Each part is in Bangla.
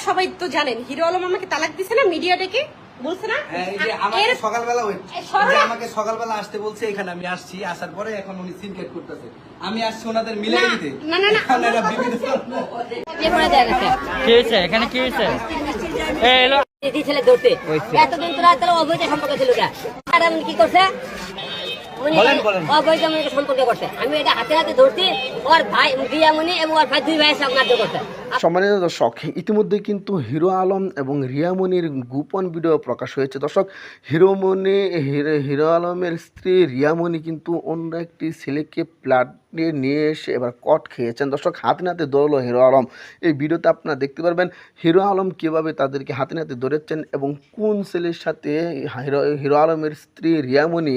সবাই তো জানেন হিরো আলম আমাকে তালাক দিছে না মিডিয়া ডেকে বলছে না? হ্যাঁ, এই যে আমাকে সকালবেলা ওই- এ, সরো যে না। আমাকে সকালবেলা আসতে বলছে এখানে আমি আসছি আসার পরে এখন উনি সিনকেট করতেছে। আমি আসছি ওনাদের মিলে দিতে। না, না, না, এখন এরা আমার কথা বিভিন্ন হচ্ছে- বিয়ে করে দেয় গেছে কি হয়েছে? এখানে কি হয়েছে? দিদি ছেলে ধরতে। এতদিন তোরা তোরা অবৈধ সম্পর্ক ছিল আর আমি কি করছে। অবৈধ সম্পর্ক করছে। আমি এটা হাতে হাতে ধরছি ওর ভাই দিয়ামণি এবং ওর ভাই দুই ভাইয়ের সঙ্গে করছে। সম্মানিত দর্শক, ইতিমধ্যে কিন্তু হিরো আলম এবং রিয়ামণির গোপন ভিডিও প্রকাশ হয়েছে। দর্শক হিরোমণি হিরো হিরো আলমের স্ত্রী রিয়ামণি কিন্তু অন্য একটি ছেলেকে প্লাটে নিয়ে এসে এবার কট খেয়েছেন। দর্শক, হাতে নাতে দৌড়লো হিরো আলম। এই ভিডিওতে আপনারা দেখতে পারবেন হিরো আলম কীভাবে তাদেরকে হাতে নাতে ধরেছেন এবং কোন ছেলের সাথে হিরো হিরো আলমের স্ত্রী রিয়ামণি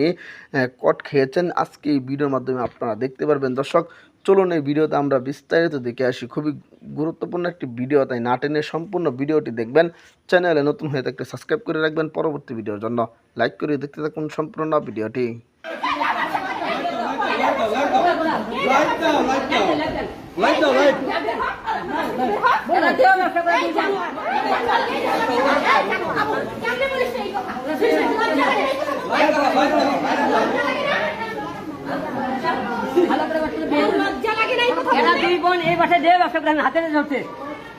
কট খেয়েছেন। আজকে এই ভিডিওর মাধ্যমে আপনারা দেখতে পারবেন। দর্শক চলুন এই ভিডিওতে আমরা বিস্তারিত দেখে আসি। খুবই গুরুত্বপূর্ণ একটি ভিডিও, তাই না টেনে সম্পূর্ণ ভিডিওটি দেখবেন। চ্যানেলে নতুন হয়ে থাকলে সাবস্ক্রাইব করে রাখবেন পরবর্তী ভিডিওর জন্য। লাইক করে দেখতে থাকুন সম্পূর্ণ ভিডিওটি। লজ্জা লাগে না এই কথা এরা বলতে? বাসায় দিয়ে ব্যবসা করে হাতে ধরছে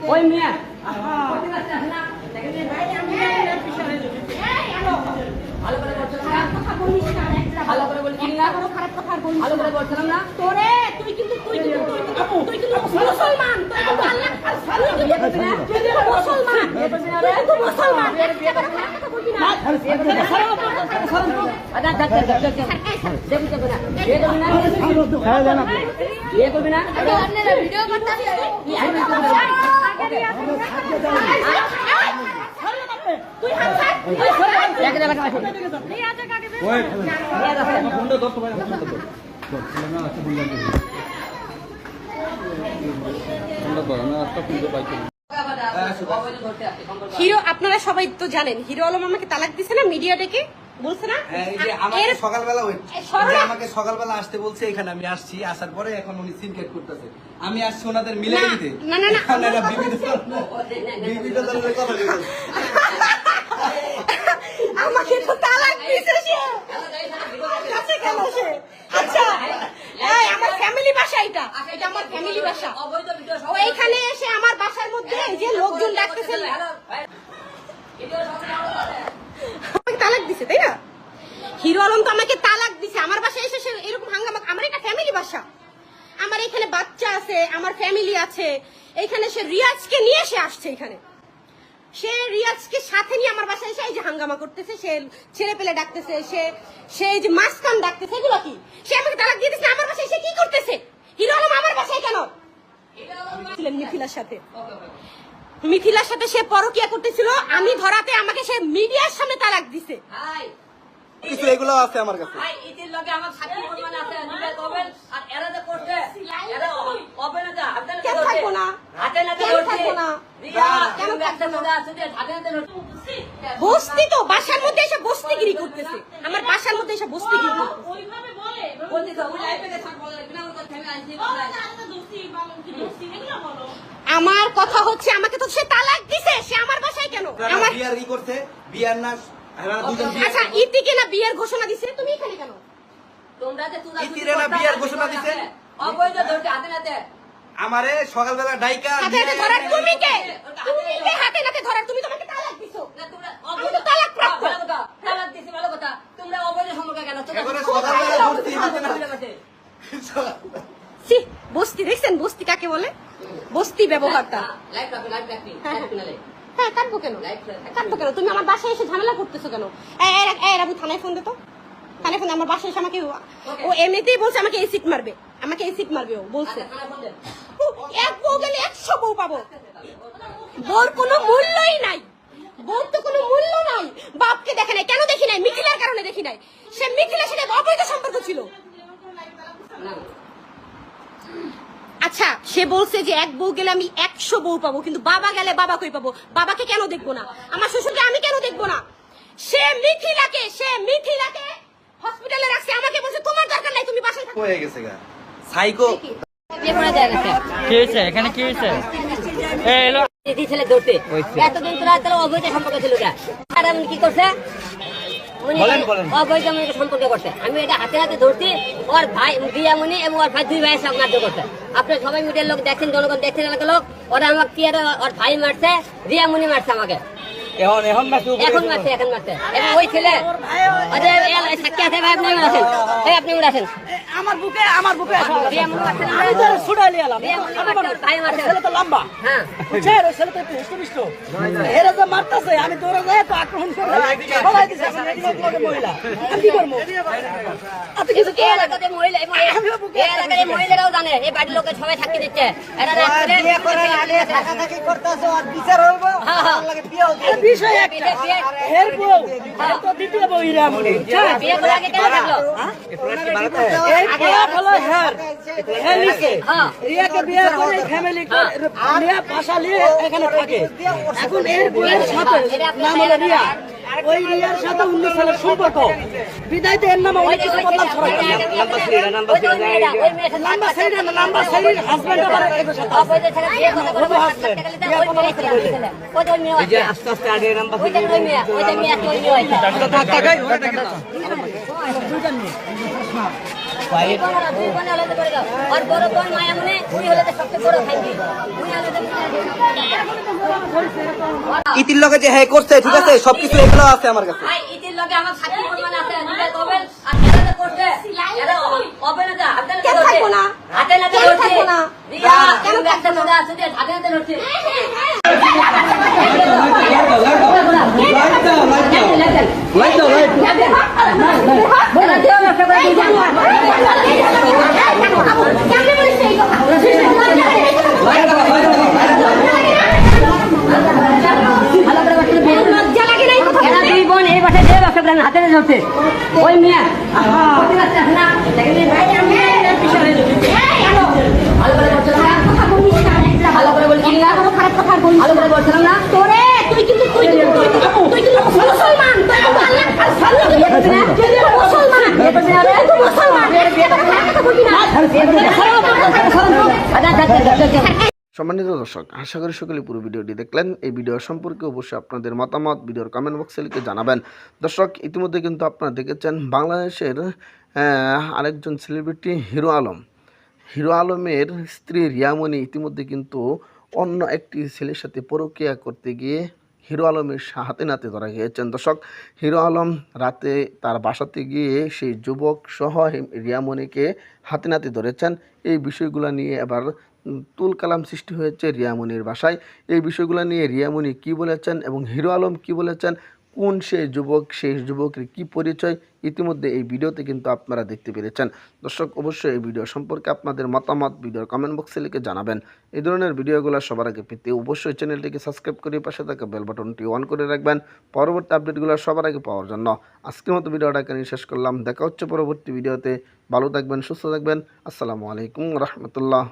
ওই মেয়ে মুসলমান মুসলমান একটা হিরো আপনারা সবাই তো জানেন হিরো আলম আমাকে তালাক দিছে না মিডিয়া ডেকে বলছে না? হ্যাঁ, আমাকে সকালবেলা আমাকে সকালবেলা আসতে বলছে এখানে আমি আসছি আসার পরে এখন উনি সিনকেট করতেছে। আমি আসছি ওনাদের মিলে দিতে। না, না, না, এখন এরা আমার বিভিন্ন বিভিন্ন ধরনের কথা আমাকে তো তালাক দিছে সে। কাছে কেন সে? আচ্ছা এই আমার ফ্যামিলি বাসা এটা। এটা আমার ফ্যামিলি বাসা ও এইখানে এসে আমার বাসার মধ্যে এই যে লোকজন ডাকতেছে। আমাকে তালাক দিছে তাই না? হিরো আলম তো আমাকে তালাক দিছে। আমার বাসায় এসে সে এরকম হাঙ্গামা আমার এটা ফ্যামিলি বাসা আমার এখানে বাচ্চা আছে আমার ফ্যামিলি আছে। এইখানে সে রিয়াজকে নিয়ে সে আসছে এখানে। সে রিয়াজকে সাথে নিয়ে আমার বাসায় এসে এই যে হাঙ্গামা করতেছে, সে ছেলে পেলে ডাকতেছে, সে সে যে মাঝখান ডাকতেছে, এগুলো কি? সে আমাকে তালাক দিয়ে দিচ্ছে আমার বাসায় সে কি করতেছে? হিরো আলম আমার বাসায় কেন? মিথিলার সাথে। মিথিলার সাথে সে পরকিয়া করতেছিল, আমি ধরাতে আমাকে সে মিডিয়ার সামনে তালাক দিছে। কিছু এগুলো আছে আমার কাছে। বস্তি তো বাসার মধ্যে এসে বস্তিগিরি করতেছে। আমার বাসার মধ্যে এসে বস্তিগিরি করতেছে। বলতে তো ওই লাইফে গেছে বলে বিনা কথা আমার কথা হচ্ছে আমাকে তো সে তালাক দিছে সে আমার বাসায় কেন? আমার বিয়ার ই করছে বিয়ার না আচ্ছা ইতিকে না বিয়ের ঘোষণা দিছে তুমি এখানে কেন? তোমরা যে তুলা ইতিরে না বিয়ার ঘোষণা দিছে? অবৈধ ধরছে হাতে নাতে আমারে সকালবেলা ডাইকা হাতে হাতে ধরার তুমি কে? তুমি কে হাতে নাতে ধরার? তুমি তোমাকে তালাক দিছো। না তোমরা আমি তো তালাক প্রাপ্ত। ভালো কথা তালাক দিছি ভালো কথা। তোমরা অবৈধ সম্পর্কে কেন? তোমরা এবারে খুব সকালবেলা ভালো ভর্তি কথা হতে না। বলে গেছে। সি বস্তি দেখছেন বস্তি কাকে বলে? বস্তি ব্যবহারটা। লাইভ রাখো লাইভ রাখবি হ্যাঁ, কাটবো কেন? কাটবো কেন? তুমি আমার বাসায় এসে ঝামেলা করতেছো কেন? এই, এই, এই, থানায় ফোন দে তো। থানায় ফোন আমার বাসায় এসে আমাকে ও এমনিতেই বলছে আমাকে এসিড মারবে। আমাকে এসিড মারবে ও বলছে। আচ্ছা এক বউ গেলে একশো বউ পাবো। বউর কোনো মূল্যই নাই। বউর তো কোনো মূল্য নাই। বাপকে দেখে নাই কেন দেখি নাই? মিথিলার কারণে দেখি নাই। সে মিথিলার সাথে অবৈধ সম্পর্ক ছিল। আচ্ছা সে বলছে যে এক বউ গেলে আমি একশো বউ পাবো কিন্তু বাবা গেলে বাবা কই পাবো? বাবাকে কেন দেখব না? আমার শ্বশুরকে আমি কেন দেখব না? সে মিথিলাকে সে মিথিলাকে হসপিটালে রাখছে। আমাকে বলছে তোমার দরকার নাই তুমি বাসায় থাকো। হয়ে গেছে গা। সাইকো। কি হয়েছে? এখানে কি হয়েছে? এই এলো। দিদি ছেলে ধরতে। এতদিন তোরা তাহলে অবৈধ সম্পর্ক ছিল কে আর এমন কি করছে? উনি অবৈধ মনে সম্পর্ক করছে। আমি এটা হাতে হাতে ধরছি ওর ভাই দিয়ামণি এবং ওর ভাই দুই ভাইয়ের সব মারধর করছে। আপনার সবাই মিডিয়ার লোক দেখছেন জনগণ দেখছেন এলাকার লোক ওরা আমাকে কি আর ওর ভাই মারছে রিয়ামণি মারছে আমাকে। এখন এখন মাসে এখন মারছে এখন এবং ওই ছেলে আরে সাক্ষী আছে ভাই আপনি উঠে আসেন। আপনি উঠে আমার বুকে আমার বুকে আসো। রিয়ামণি মারছে না? আমি তো ছুটাই এলাম। রিয়ামণি মারছে, ওর ভাই মারছে ছেলে তো লম্বা। হ্যাঁ। বুঝছেন ওই ছেলে তো একটু হিষ্টমিষ্ট এরা যে মারতেছে আমি দৌড়ে যাই তো আক্রমণ করে ফলাই দিছে এখন এদিকে লোকে মহিলা। আমি কি করব? আপনি কিছু এই এলাকাতে মহিলা এই এলাকার মহিলারাও জানে এই বাড়ির লোকের সবাই সাক্ষী দিচ্ছে। এরা রাত্রে হ্যাঁ, হ্যাঁ। আরে বিষয় একটা। হের বউ এর তো দ্বিতীয় বউ ইরামনি বিয়ে করে আগে কেন থাকল? এই পোলাপ হলো হের। হের নিচে। হ্যাঁ। রিয়াকে বিয়ে করে ফ্যামিলি রিয়া বাসা নিয়ে এখানে থাকে। এখন এর বউয়ের সাথে নাম হলো রিয়া। ওই রিয়ার সাথে অন্য সালের সম্পর্ক। বিদায়তে এর নামে অনেক কিছু বদনাম ছড়াই নাম্বার সাইড না নাম্বার সাইড হাজবেন্ড আবার এর সাথে ওই মেয়ে ছেলে ছেলে। যে ওই মেয়ে আছে। আস্তে আস্তে আগে নাম্বার ওই যে ওই মেয়ে, ওই যে মেয়ে ওই মেয়ে আর বড় বোন উনি হলো সবচেয়ে বড়। উনি ইতির লগে যে হ্যাঁ করছে ঠিক আছে সবকিছু এগুলো আছে আমার কাছে ভাই, ইতির লগে আমার প্রমাণ আছে, কবেল, আর এরা করছে, এরা হাতে। না? কেন। এরা দেহ নষ্ট করে দিয়েছে। এরা দুই বোন এই বাসায় দেহ নষ্ট হাতে ধরছে। ওই মেয়ে। আমি ভালো করে বলছিলাম না? ভালো করে বলছিলাম ভালো করে বলছিলাম না? তোরে তুই কিন্তু তুই তুই কিন্তু মুসলমান। তুই মুসলমান। মুসলমান। এটা কথা বলবি না। সম্মানিত দর্শক, আশা করি সকলে পুরো ভিডিওটি দেখলেন। এই ভিডিও সম্পর্কে অবশ্যই আপনাদের মতামত ভিডিওর কমেন্ট বক্সে লিখে জানাবেন। দর্শক, ইতিমধ্যে কিন্তু আপনারা দেখেছেন বাংলাদেশের আরেকজন সেলিব্রিটি হিরো আলম। হিরো আলমের স্ত্রী রিয়ামণি ইতিমধ্যে কিন্তু অন্য একটি ছেলের সাথে পরকীয়া করতে গিয়ে হিরো আলমের হাতে নাতে ধরা গিয়েছেন। দর্শক, হিরো আলম রাতে তার বাসাতে গিয়ে সেই যুবক সহ রিয়ামণিকে হাতে নাতে ধরেছেন। এই বিষয়গুলো নিয়ে এবার তুল কালাম সৃষ্টি হয়েছে রিয়ামণির বাসায়। এই বিষয়গুলো নিয়ে রিয়ামণি কি বলেছেন এবং হিরো আলম কি বলেছেন? কোন সেই যুবক, সেই যুবকের কি পরিচয়? ইতিমধ্যে এই ভিডিওতে কিন্তু আপনারা দেখতে পেরেছেন। দর্শক, অবশ্যই এই ভিডিও সম্পর্কে আপনাদের মতামত ভিডিওর কমেন্ট বক্সে লিখে জানাবেন। এই ধরনের ভিডিওগুলো সবার আগে পেতে অবশ্যই চ্যানেলটিকে সাবস্ক্রাইব করে পাশে থাকা বেল বাটনটি অন করে রাখবেন। পরবর্তী আপডেটগুলো সবার আগে পাওয়ার জন্য আজকের মতো ভিডিওটা এখানে শেষ করলাম। দেখা হচ্ছে পরবর্তী ভিডিওতে। ভালো থাকবেন, সুস্থ থাকবেন। আসসালামু আলাইকুম রহমতুল্লাহ।